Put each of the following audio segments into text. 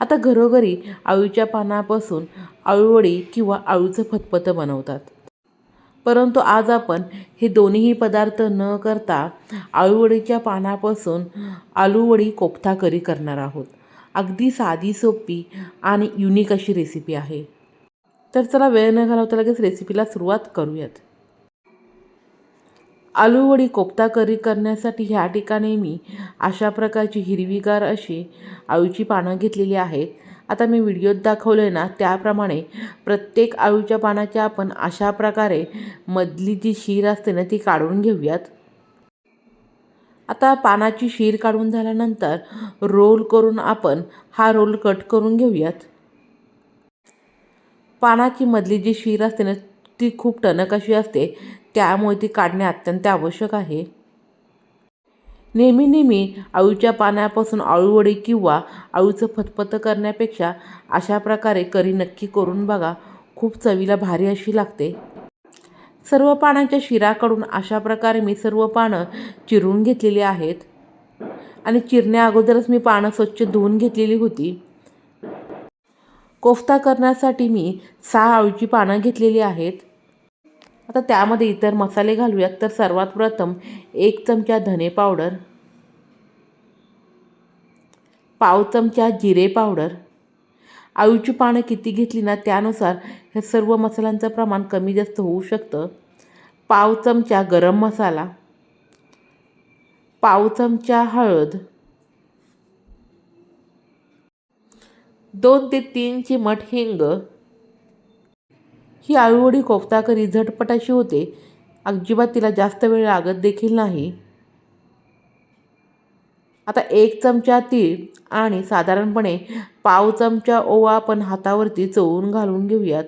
आता घरोघरी आळूच्या पानापासून आळूवडी किंवा आळूचं फतफतं बनवतात. परंतु आज आपण हे दोन्हीही पदार्थ न करता आळूवडीच्या पानापासून आलूवडी कोफ्ता करी करणार आहोत. अगदी साधी सोपी आणि युनिक अशी रेसिपी आहे. तर चला वेळ न घालवता लगेच रेसिपीला सुरुवात करूयात. आलूवडी कोफ्ता करी करण्यासाठी ह्या ठिकाणी मी अशा प्रकारची हिरवीगार अशी आळूची पानं घेतलेली आहेत. आता मी व्हिडिओत दाखवलं आहे ना त्याप्रमाणे प्रत्येक आळूच्या पानाच्या आपण अशा प्रकारे मधली जी शीर असते ना ती काढून घेऊयात. आता पानाची शीर काढून झाल्यानंतर रोल करून आपण हा रोल कट करून घेऊयात. पानाची मधली जी शीर असते ना ती खूप टणक अशी असते त्यामुळे ती काढणे अत्यंत आवश्यक आहे. नेहमी नेहमी आळूच्या पाण्यापासून आळूवडी किंवा आळूचं फतफतं करण्यापेक्षा अशा प्रकारे करी नक्की करून बघा. खूप चवीला भारी अशी लागते. सर्व पानांच्या शिरा काढून अशा प्रकारे मी सर्व पानं चिरून घेतलेली आहेत. आणि चिरण्या अगोदरच मी पानं स्वच्छ धुवून घेतलेली होती. कोफ्ता करण्यासाठी मी सहा आळूची पानं घेतलेली आहेत. आता त्यामध्ये इतर मसाले घालूयात. तर सर्वात प्रथम एक चमचा धने पावडर पाव चमचा जिरे पावडर. आळूची पानं किती घेतली ना त्यानुसार हे सर्व मसाल्यांचं प्रमाण कमी जास्त होऊ शकतं. पाव चमचा गरम मसाला पाव चमचा हळद दोन ते तीन चिमट हिंग ही आळूवडी कोफ्ता करी झटपट अशी होते. अजिबात तिला जास्त वेळ लागत देखील नाही. आता एक चमचा तीळ आणि साधारणपणे पाव चमचा ओवा आपण हातावरती चोळून घालून घेऊयात.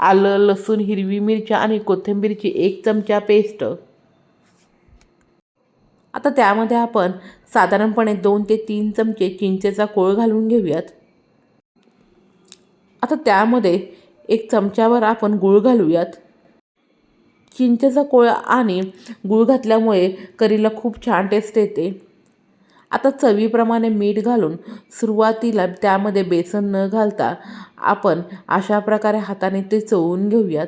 आलं लसूण हिरवी मिरच्या आणि कोथिंबीरची एक चमचा पेस्ट. आता त्यामध्ये आपण साधारणपणे दोन ते तीन चमचे चिंचेचा कोळ घालून घेऊयात. आता त्यामध्ये एक चमच्यावर आपण गूळ घालूयात. चिंचेचा कोळ आणि गूळ घातल्यामुळे करीला खूप छान टेस्ट येते. आता चवीप्रमाणे मीठ घालून सुरुवातीला त्यामध्ये बेसन न घालता आपण अशा प्रकारे हाताने ते चवून घेऊयात.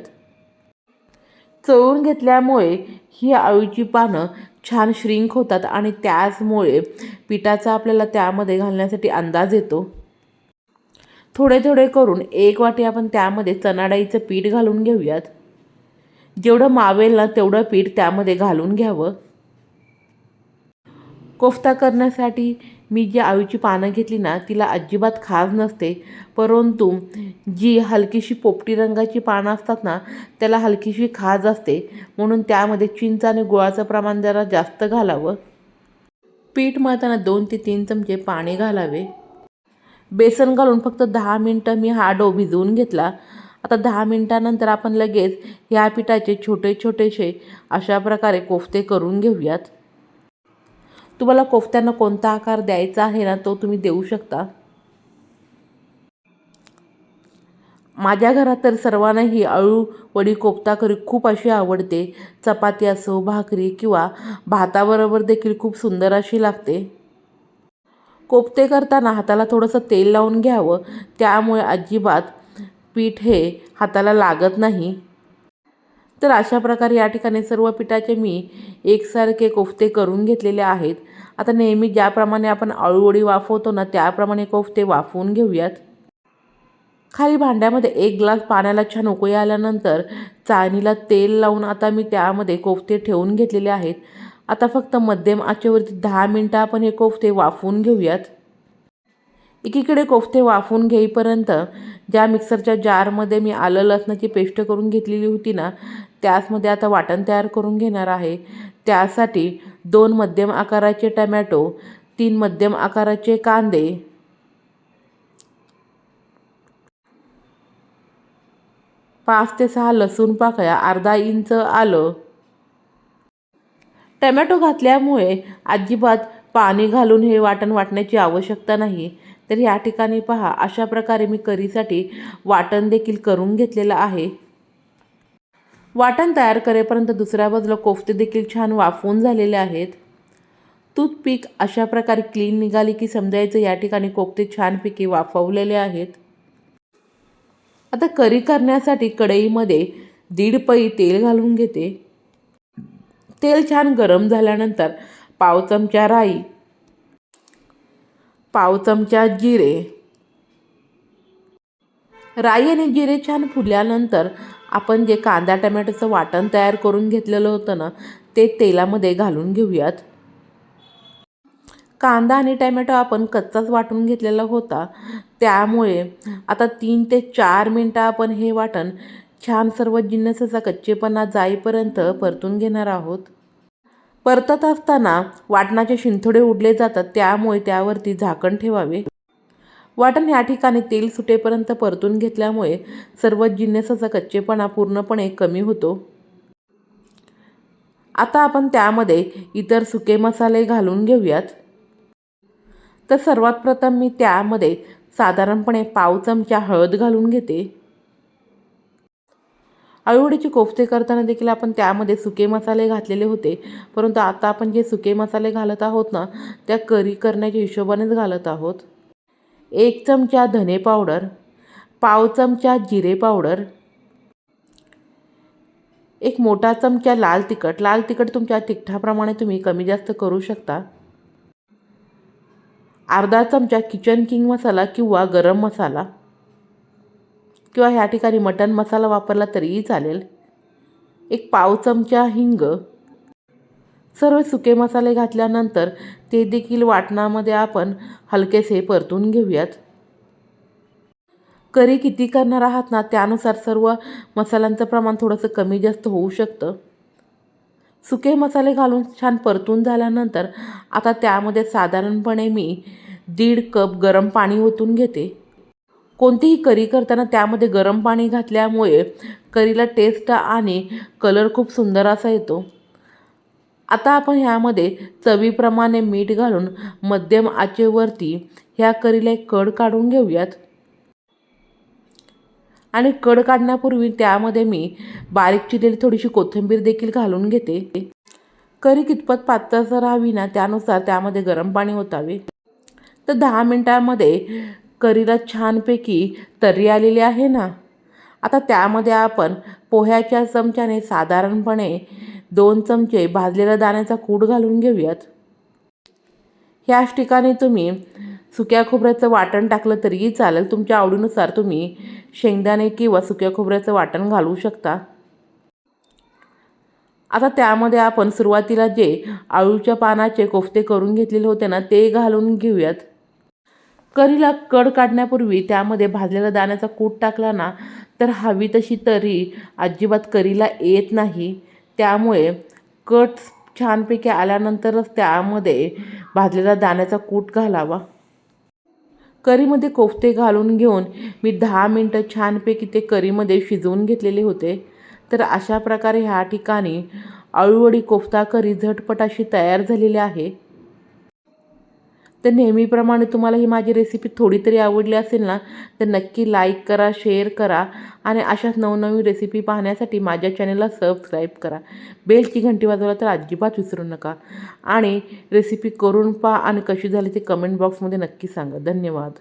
चवून घेतल्यामुळे ही आळूची पानं छान श्रिंक होतात आणि त्याचमुळे पिठाचा आपल्याला त्यामध्ये घालण्यासाठी अंदाज येतो. थोडे थोडे करून एक वाटी आपण त्यामध्ये चणाडाईचं पीठ घालून घेऊयात. जेवढं मावेल ना तेवढं पीठ त्यामध्ये घालून घ्यावं. कोफ्ता करण्यासाठी मी जी आळूची पानं घेतली ना तिला अजिबात खाज नसते. परंतु जी हलकीशी पोपटी रंगाची पानं असतात ना त्याला हलकीशी खाज असते. म्हणून त्यामध्ये चिंच आणि गुळाचं प्रमाण जरा जास्त घालावं. पीठ मळताना दोन ते तीन चमचे पाणी घालावे. बेसन घालून फक्त दहा मिनटं मी हा डो भिजवून घेतला. आता दहा मिनटानंतर आपण लगेच ह्या पिठाचे छोटे छोटेसे अशा प्रकारे कोफ्ते करून घेऊयात. तुम्हाला कोफ्त्यांना कोणता आकार द्यायचा आहे ना तो तुम्ही देऊ शकता. माझ्या घरात तर सर्वांनाही अळू वडी कोफ्ता करी खूप अशी आवडते. चपाती असो भाकरी किंवा भाताबरोबर देखील खूप सुंदर अशी लागते. कोफ्ते करताना हाताला थोडंसं तेल लावून घ्यावं. त्यामुळे अजिबात पीठ हे हाताला लागत नाही. तर अशा प्रकारे या ठिकाणी सर्व पिठाचे मी एकसारखे कोफ्ते करून घेतलेले आहेत. आता नेहमी ज्याप्रमाणे आपण आळूवडी वाफवतो ना त्याप्रमाणे कोफ्ते वाफवून घेऊयात. खाली भांड्यामध्ये एक ग्लास पाण्याला छान उकळी आल्यानंतर चाळणीला तेल लावून आता मी त्यामध्ये कोफ्ते ठेवून घेतलेले आहेत. आता फक्त मध्यम आचेवरती दहा मिनटं आपण हे कोफ्ते वाफवून घेऊयात. एकीकडे कोफ्ते वाफवून घेईपर्यंत ज्या मिक्सरच्या जारमध्ये मी आलं लसणाची पेस्ट करून घेतलेली होती ना त्याचमध्ये आता वाटण तयार करून घेणार आहे. त्यासाठी दोन मध्यम आकाराचे टमॅटो तीन मध्यम आकाराचे कांदे. पाच ते सहा लसूण पाकळ्या अर्धा इंच आलं. टमॅटो घातल्यामुळे अजिबात पाणी घालून हे वाटण वाटण्याची आवश्यकता नाही. तर या ठिकाणी पहा अशा प्रकारे मी करीसाठी वाटण देखील करून घेतलेलं आहे. वाटण तयार करेपर्यंत दुसऱ्या बाजूला कोफ्ते देखील छान वाफवून झालेले आहेत. तूथपीक अशा प्रकारे क्लीन निघाली की समजायचं या ठिकाणी कोफ्ते छानपैकी वाफवलेले आहेत. आता करी करण्यासाठी कढईमध्ये दीड पई तेल घालून घेते. तेल छान गरम झाल्यानंतर पाव चमचा राई पाव चमचा जिरे. राई आणि जिरे छान फुल्यानंतर आपण जे कांदा टमॅटोचं वाटण तयार करून घेतलेलं होतं ना ते तेलामध्ये घालून घेऊयात. कांदा आणि टमॅटो आपण कच्चाच वाटून घेतलेला होता. त्यामुळे आता तीन ते चार मिनटं आपण हे वाटण छान सर्व जिन्नसाचा कच्चेपणा जाईपर्यंत परतून घेणार आहोत. परतत असताना वाटणाचे शिंथोडे उडले जातात त्यामुळे त्यावरती झाकण ठेवावे. वाटण या ठिकाणी तेल सुटेपर्यंत परतून घेतल्यामुळे सर्व जिन्नसाचा कच्चेपणा पूर्णपणे कमी होतो. आता आपण त्यामध्ये इतर सुके मसाले घालून घेऊयात. तर सर्वात प्रथम मी त्यामध्ये साधारणपणे पाव चमचा हळद घालून घेते. अळूवडीचे कोफ्ते करताना देखील आपण त्यामध्ये सुके मसाले घातलेले होते. परंतु आता आपण जे सुके मसाले घालत आहोत ना त्या करी करण्याच्या हिशोबानेच घालत आहोत. एक चमचा धने पावडर पाव चमचा जिरे पावडर एक मोठा चमचा लाल तिखट. लाल तिखट तुमच्या तिखटाप्रमाणे तुम्ही कमी जास्त करू शकता. अर्धा चमचा किचन किंग मसाला किंवा गरम मसाला. किंवा ह्या ठिकाणी मटन मसाला वापरला तरीही चालेल. एक पाव चमचा हिंग. सर्व सुके मसाले घातल्यानंतर ते देखील वाटणामध्ये आपण हलकेसे परतून घेऊयात. करी किती करणार आहात ना त्यानुसार सर्व मसाल्यांचं प्रमाण थोडंसं कमी जास्त होऊ शकतं. सुके मसाले घालून छान परतून झाल्यानंतर आता त्यामध्ये साधारणपणे मी दीड कप गरम पाणी ओतून घेते. कोणतीही करी करताना त्यामध्ये गरम पाणी घातल्यामुळे करीला टेस्ट आणि कलर खूप सुंदर असा येतो. आता आपण ह्यामध्ये चवीप्रमाणे मीठ घालून मध्यम आचेवरती ह्या करीला एक कड काढून घेऊयात. आणि कड काढण्यापूर्वी त्यामध्ये मी बारीक चिरलेली थोडीशी कोथिंबीर देखील घालून घेते. करी कितपत पातळसर राहावी ना त्यानुसार त्यामध्ये गरम पाणी ओतावे. तर दहा मिनटामध्ये करीला छानपैकी तर्री आलेली आहे ना? आता त्यामध्ये आपण पोह्याच्या चमच्याने साधारणपणे दोन चमचे भाजलेल्या दाण्याचा कूट घालून घेऊयात. ह्याच ठिकाणी तुम्ही सुक्या खोबऱ्याचं वाटण टाकलं तरीही चालेल. तुमच्या आवडीनुसार तुम्ही शेंगदाणे किंवा सुक्या खोबऱ्याचं वाटण घालू शकता. आता त्यामध्ये आपण सुरुवातीला जे आळूच्या पानाचे कोफ्ते करून घेतलेले होते ना ते घालून घेऊयात. करीला कड काढण्यापूर्वी त्यामध्ये भाजलेला दाण्याचा कूट टाकला ना तर हवी तशी तरी अजिबात करीला येत नाही. त्यामुळे कट छानपैकी आल्यानंतरच त्यामध्ये भाजलेला दाण्याचा कूट घालावा. करीमध्ये कोफ्ते घालून घेऊन मी दहा मिनटं छानपैकी ते करीमध्ये शिजवून घेतलेले होते. तर अशा प्रकारे ह्या ठिकाणी अळूवडी कोफ्ता करी झटपट अशी तयार झालेली आहे. तर नेहमीप्रमाणे तुम्हाला ही माझी रेसिपी थोडी तरी आवडली असेल ना तर नक्की लाईक करा शेअर करा आणि अशाच नवनवीन रेसिपी पाहण्यासाठी माझ्या चॅनलला सबस्क्राईब करा. बेलची घंटी वाजवला तर अजिबात विसरू नका. आणि रेसिपी करून पहा आणि कशी झाली ते कमेंट बॉक्समध्ये नक्की सांगा. धन्यवाद.